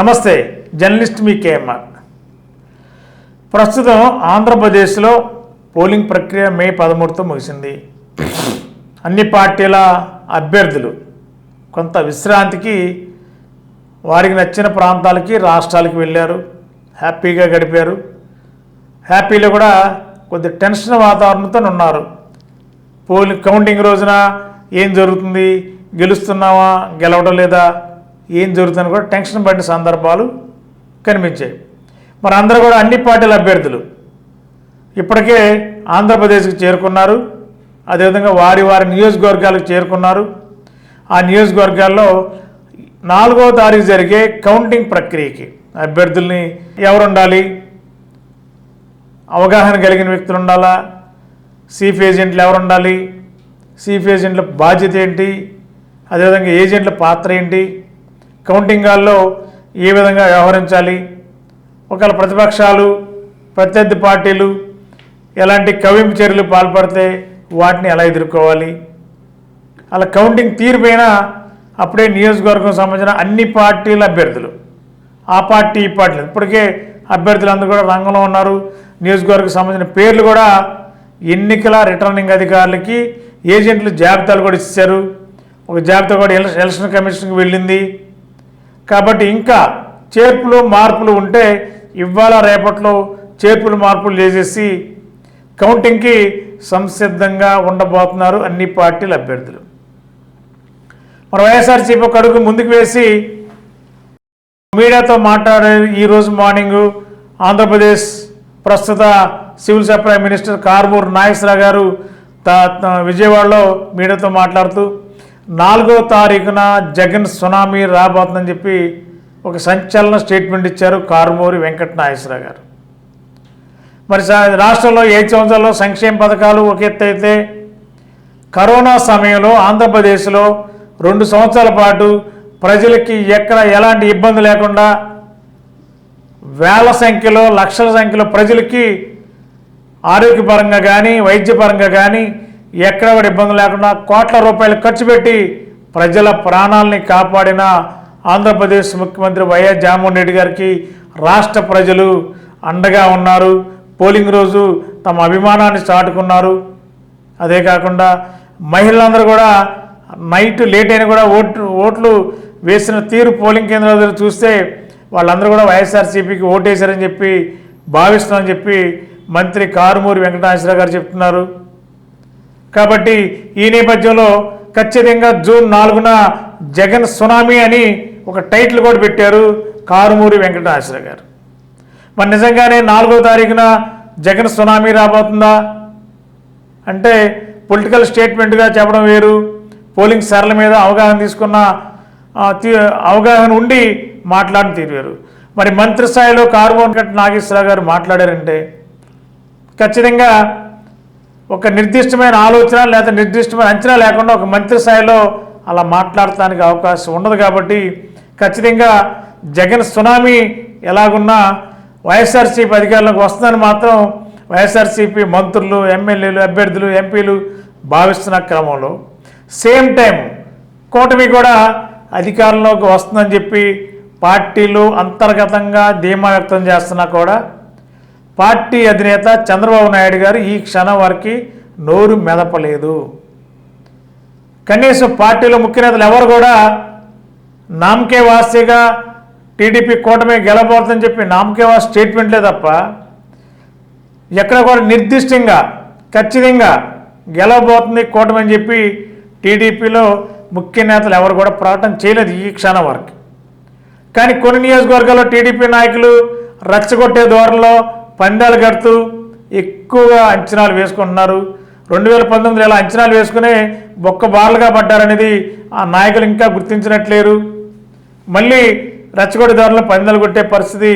నమస్తే జర్నలిస్ట్ మీ కేఎంఆర్. ప్రస్తుతం ఆంధ్రప్రదేశ్లో పోలింగ్ ప్రక్రియ మే పదమూడుతో ముగిసింది. అన్ని పార్టీల అభ్యర్థులు కొంత విశ్రాంతికి వారికి నచ్చిన ప్రాంతాలకి రాష్ట్రాలకి వెళ్ళారు. హ్యాపీగా గడిపారు. హ్యాపీలో కూడా కొద్ది టెన్షన్ వాతావరణంతో ఉన్నారు. పోలింగ్ కౌంటింగ్ రోజున ఏం జరుగుతుంది? గెలుస్తున్నావా గెలవడం లేదా? ఏం జరుగుతుందని కూడా టెన్షన్ పడిన సందర్భాలు కనిపించాయి. మరి అందరూ కూడా అన్ని పార్టీల అభ్యర్థులు ఇప్పటికే ఆంధ్రప్రదేశ్కి చేరుకున్నారు. అదేవిధంగా వారి వారి నియోజకవర్గాలకు చేరుకున్నారు. ఆ నియోజకవర్గాల్లో నాలుగో తారీఖు జరిగే కౌంటింగ్ ప్రక్రియకి అభ్యర్థుల్ని ఎవరు ఉండాలి అవగాహన కలిగిన వ్యక్తులు ఉండాలా? సీఫ్ ఏజెంట్లు ఎవరు ఉండాలి సీఫ్ ఏజెంట్ల బాధ్యత ఏంటి? అదేవిధంగా ఏజెంట్ల పాత్ర ఏంటి? కౌంటింగ్ హాల్లో ఏ విధంగా వ్యవహరించాలి? ఒకవేళ ప్రతిపక్షాలు ప్రత్యర్థి పార్టీలు ఎలాంటి కవింపు చర్యలు పాల్పడితే వాటిని ఎలా ఎదుర్కోవాలి? అలా కౌంటింగ్ తీరుపైన అప్పుడే నియోజకవర్గం సంబంధించిన అన్ని పార్టీల అభ్యర్థులు. ఆ పార్టీ ఈ పార్టీలు ఇప్పటికే అభ్యర్థులు అందరూ కూడా రంగంలో ఉన్నారు. నియోజకవర్గం సంబంధించిన పేర్లు కూడా ఎన్నికల రిటర్నింగ్ అధికారులకి ఏజెంట్లు జాబితాలు కూడా ఇచ్చారు ఒక జాబితా కూడా ఎలక్షన్ కమిషన్కి వెళ్ళింది. కాబట్టి ఇంకా చేర్పులు మార్పులు ఉంటే ఇవాళ రేపట్లో చేర్పులు మార్పులు చేసేసి కౌంటింగ్కి సంసిద్ధంగా ఉండబోతున్నారు అన్ని పార్టీల అభ్యర్థులు. మన వైఎస్ఆర్సీపీ ఒక అడుగు ముందుకు వేసి మీడియాతో మాట్లాడే ఈరోజు మార్నింగ్ ఆంధ్రప్రదేశ్ ప్రస్తుత civil supply minister Karumuri Nageswara Rao గారు తా- విజయవాడలో మీడియాతో మాట్లాడుతూ నాలుగో తారీఖున జగన్ సునామీ రాబోతుందని చెప్పి ఒక సంచలన స్టేట్మెంట్ ఇచ్చారు కారుమూరి వెంకట నాగేశ్వరరావు గారు. మరి రాష్ట్రంలో ఏ సంవత్సరాల్లో సంక్షేమ పథకాలు ఒక ఎత్తు అయితే కరోనా సమయంలో ఆంధ్రప్రదేశ్లో రెండు సంవత్సరాల పాటు ప్రజలకి ఎక్కడ ఎలాంటి ఇబ్బంది లేకుండా వేల సంఖ్యలో లక్షల సంఖ్యలో ప్రజలకి ఆరోగ్యపరంగా కానీ వైద్యపరంగా కానీ ఎక్కడ కూడా ఇబ్బంది లేకుండా కోట్ల రూపాయలు ఖర్చు పెట్టి ప్రజల ప్రాణాలని కాపాడిన ఆంధ్రప్రదేశ్ ముఖ్యమంత్రి వైఎస్ జగన్మోహన్ రెడ్డి గారికి రాష్ట్ర ప్రజలు అండగా ఉన్నారు. పోలింగ్ రోజు తమ అభిమానాన్ని చాటుకున్నారు. అదే కాకుండా మహిళలందరూ కూడా నైట్ లేట్ అయినా కూడా ఓట్లు ఓట్లు వేసిన తీరు పోలింగ్ కేంద్రాల దగ్గర చూస్తే వాళ్ళందరూ కూడా వైఎస్ఆర్సీపీకి ఓటేశారని చెప్పి భావిస్తున్నారని చెప్పి మంత్రి కారుమూరి వెంకటేశ్వర గారు చెప్తున్నారు. కాబట్టి ఈ నేపథ్యంలో ఖచ్చితంగా జూన్ నాలుగున జగన్ సునామీ అని ఒక టైటిల్ కూడా పెట్టారు కారుమూరి వెంకటాశ్వర గారు. మరి నిజంగానే నాలుగో తారీఖున జగన్ సునామీ రాబోతుందా? అంటే పొలిటికల్ స్టేట్మెంట్గా చెప్పడం వేరు పోలింగ్ సరళ మీద అవగాహన తీసుకున్న అవగాహన ఉండి మాట్లాడిన తీరు వేరు మరి మంత్రి స్థాయిలో కార్బోన్ కట్ నాగేశ్వరరావు గారు మాట్లాడారంటే ఖచ్చితంగా ఒక నిర్దిష్టమైన ఆలోచన లేదా నిర్దిష్టమైన అంచనా లేకుండా ఒక మంత్రి స్థాయిలో అలా మాట్లాడటానికి అవకాశం ఉండదు కాబట్టి ఖచ్చితంగా జగన్ సునామీ ఎలాగున్నా వైఎస్ఆర్సీపీ అధికారులకు వస్తుందని మాత్రం వైఎస్ఆర్సీపీ మంత్రులు ఎమ్మెల్యేలు అభ్యర్థులు ఎంపీలు భావిస్తున్న క్రమంలో. సేమ్ టైం కూటమి కూడా అధికారంలోకి వస్తుందని చెప్పి పార్టీలు అంతర్గతంగా ధీమా వ్యక్తం చేస్తున్నా కూడా పార్టీ అధినేత చంద్రబాబు నాయుడు గారు ఈ క్షణం వరకు నోరు మెదపలేదు. కనీసం పార్టీలో ముఖ్య నేతలు ఎవరు కూడా నామకే వాసిగా టీడీపీ కూటమి గెలబోతుందని చెప్పి నామకే వాసి స్టేట్మెంట్లే తప్ప ఎక్కడ కూడా నిర్దిష్టంగా ఖచ్చితంగా గెలవబోతుంది కూటమి అని చెప్పి టీడీపీలో ముఖ్య నేతలు ఎవరు కూడా ప్రకటన చేయలేదు ఈ క్షణం వరకు. కానీ కొన్ని నియోజకవర్గాల్లో టీడీపీ నాయకులు రచ్చగొట్టే ధోరణిలో పందాలు కడుతూ ఎక్కువగా అంచనాలు వేసుకుంటున్నారు. రెండు వేల పంతొమ్మిదిలో ఇలా అంచనాలు వేసుకునే బొక్క బార్లుగా పడ్డారనేది ఆ నాయకులు ఇంకా గుర్తించినట్లేరు. మళ్ళీ రచ్చగొట్టే దారిలో పందాలు కొట్టే పరిస్థితి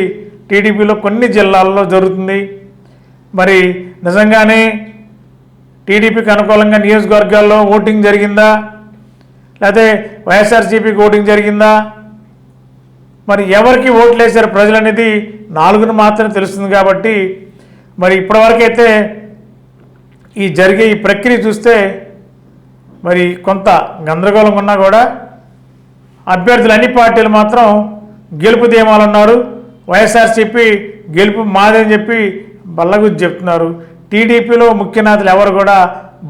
టీడీపీలో కొన్ని జిల్లాల్లో జరుగుతుంది. మరి నిజంగానే టీడీపీకి అనుకూలంగా నియోజకవర్గాల్లో ఓటింగ్ జరిగిందా? లేకపోతే వైఎస్ఆర్సీపీకి ఓటింగ్ జరిగిందా? మరి ఎవరికి ఓట్లు వేశారు ప్రజలు అనేది నాలుగును మాత్రమే తెలుస్తుంది కాబట్టి మరి ఇప్పటివరకైతే ఈ జరిగే ఈ ప్రక్రియ చూస్తే మరి కొంత గందరగోళం ఉన్నా కూడా అభ్యర్థులు అన్ని పార్టీలు మాత్రం గెలుపు ధీమాలు ఉన్నారు వైఎస్ఆర్సీపీ గెలుపు మాదని చెప్పి బల్లగుద్ది చెప్తున్నారు. టీడీపీలో ముఖ్య నేతలు ఎవరు కూడా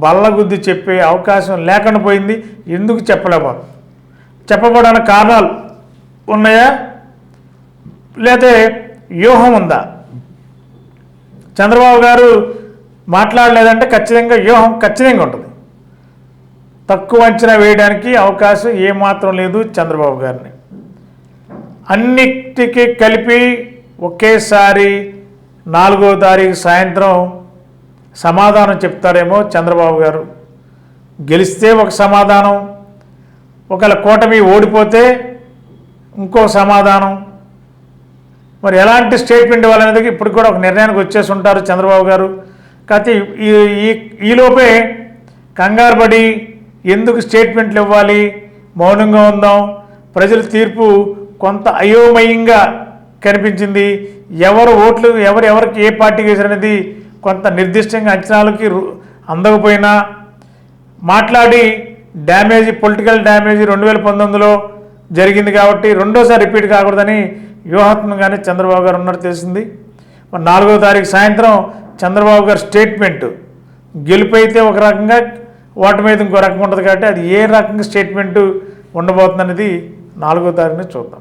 బల్లగుద్ది చెప్పే అవకాశం లేకుండా పోయింది. ఎందుకు చెప్పలేకపోతుంది చెప్పబడడానికి కారణాలు ఉన్నాయా? లేతే వ్యూహం ఉందా? చంద్రబాబు గారు మాట్లాడలేదంటే ఖచ్చితంగా వ్యూహం ఖచ్చితంగా ఉంటుంది. తక్కువ అంచనా వేయడానికి అవకాశం ఏమాత్రం లేదు చంద్రబాబు గారిని. అన్నిటికీ కలిపి ఒకేసారి నాలుగో తారీఖు సాయంత్రం సమాధానం చెప్తారేమో చంద్రబాబు గారు. గెలిస్తే ఒక సమాధానం ఒకవేళ కూటమి ఓడిపోతే ఇంకో సమాధానం. మరి ఎలాంటి స్టేట్మెంట్ ఇవ్వాలనేది ఇప్పుడు కూడా ఒక నిర్ణయానికి వచ్చేసి ఉంటారు చంద్రబాబు గారు. కాకపోతే ఈ ఈ- ఈలోపే కంగారు పడి ఎందుకు స్టేట్మెంట్లు ఇవ్వాలి? మౌనంగా ఉందాం. ప్రజల తీర్పు కొంత అయోమయంగా కనిపించింది. ఎవరు ఓట్లు ఎవరు ఎవరికి ఏ పార్టీ వేశారనేది కొంత నిర్దిష్టంగా అంచనాలకి అందకపోయినా మాట్లాడి డ్యామేజ్ పొలిటికల్ డ్యామేజ్ రెండు వేల పంతొమ్మిదిలో జరిగింది కాబట్టి రెండోసారి రిపీట్ కాకూడదని వ్యూహాత్మకంగానే చంద్రబాబు గారు ఉన్నట్టు తెలిసింది. నాలుగో తారీఖు సాయంత్రం చంద్రబాబు గారి స్టేట్మెంట్ గెలుపు అయితే ఒక రకంగా ఓటమి అయితే ఇంకో రకంగా ఉంటుంది కాబట్టి అది ఏ రకంగా స్టేట్మెంట్ ఉండబోతుంది అనేది నాలుగో తారీఖున చూద్దాం.